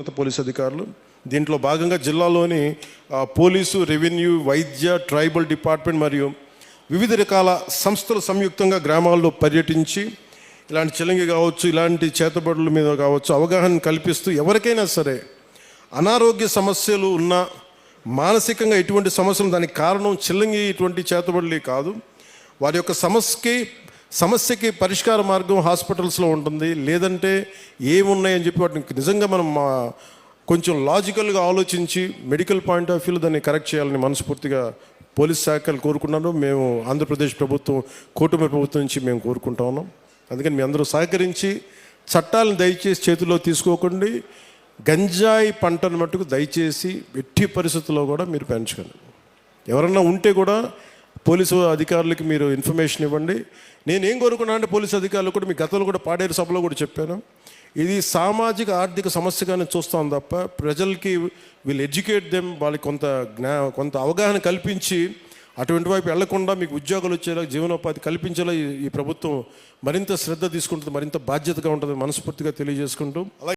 ఉన్నత పోలీసు అధికారులు. దీంట్లో భాగంగా జిల్లాలోని పోలీసు రెవెన్యూ వైద్య ట్రైబల్ డిపార్ట్మెంట్ మరియు వివిధ రకాల సంస్థలు సంయుక్తంగా గ్రామాల్లో పర్యటించి ఇలాంటి చిలంగి కావచ్చు ఇలాంటి చేతబడుల మీద కావచ్చు అవగాహన కల్పిస్తూ ఎవరికైనా సరే అనారోగ్య సమస్యలు ఉన్న మానసికంగా ఎటువంటి సమస్యలు దానికి కారణం చిల్లంగి ఇటువంటి చేతబడులే కాదు. వారి యొక్క సమస్యకి సమస్యకి పరిష్కార మార్గం హాస్పిటల్స్లో ఉంటుంది. లేదంటే ఏమున్నాయని చెప్పి వాటిని నిజంగా మనం మా కొంచెం లాజికల్గా ఆలోచించి మెడికల్ పాయింట్ ఆఫ్ వ్యూలో దాన్ని కరెక్ట్ చేయాలని మనస్ఫూర్తిగా పోలీస్ శాఖలు కోరుకున్నాను మేము ఆంధ్రప్రదేశ్ ప్రభుత్వం కూటమి ప్రభుత్వం నుంచి మేము కోరుకుంటా ఉన్నాం. అందుకని మీ అందరూ సహకరించి చట్టాలను దయచేసి చేతిలో తీసుకోకండి. గంజాయి పంటను మట్టుకు దయచేసి ఎట్టి పరిస్థితుల్లో కూడా మీరు పెంచకండి. ఎవరన్నా ఉంటే కూడా పోలీసు అధికారులకి మీరు ఇన్ఫర్మేషన్ ఇవ్వండి. నేనేం కోరుకున్నా అంటే పోలీసు అధికారులు కూడా మీ గతంలో కూడా పాడేరు సభలో కూడా చెప్పాను. ఇది సామాజిక ఆర్థిక సమస్యగానే చూస్తాం తప్ప ప్రజలకి వీళ్ళు ఎడ్యుకేట్ దెమ్ వాళ్ళకి కొంత జ్ఞా కొంత అవగాహన కల్పించి అటువంటి వైపు వెళ్ళకుండా మీకు ఉద్యోగాలు వచ్చేలా జీవనోపాధి కల్పించేలా ఈ- ప్రభుత్వం మరింత శ్రద్ధ తీసుకుంటుంది మరింత బాధ్యతగా ఉంటుంది మనస్ఫూర్తిగా తెలియజేసుకుంటూ.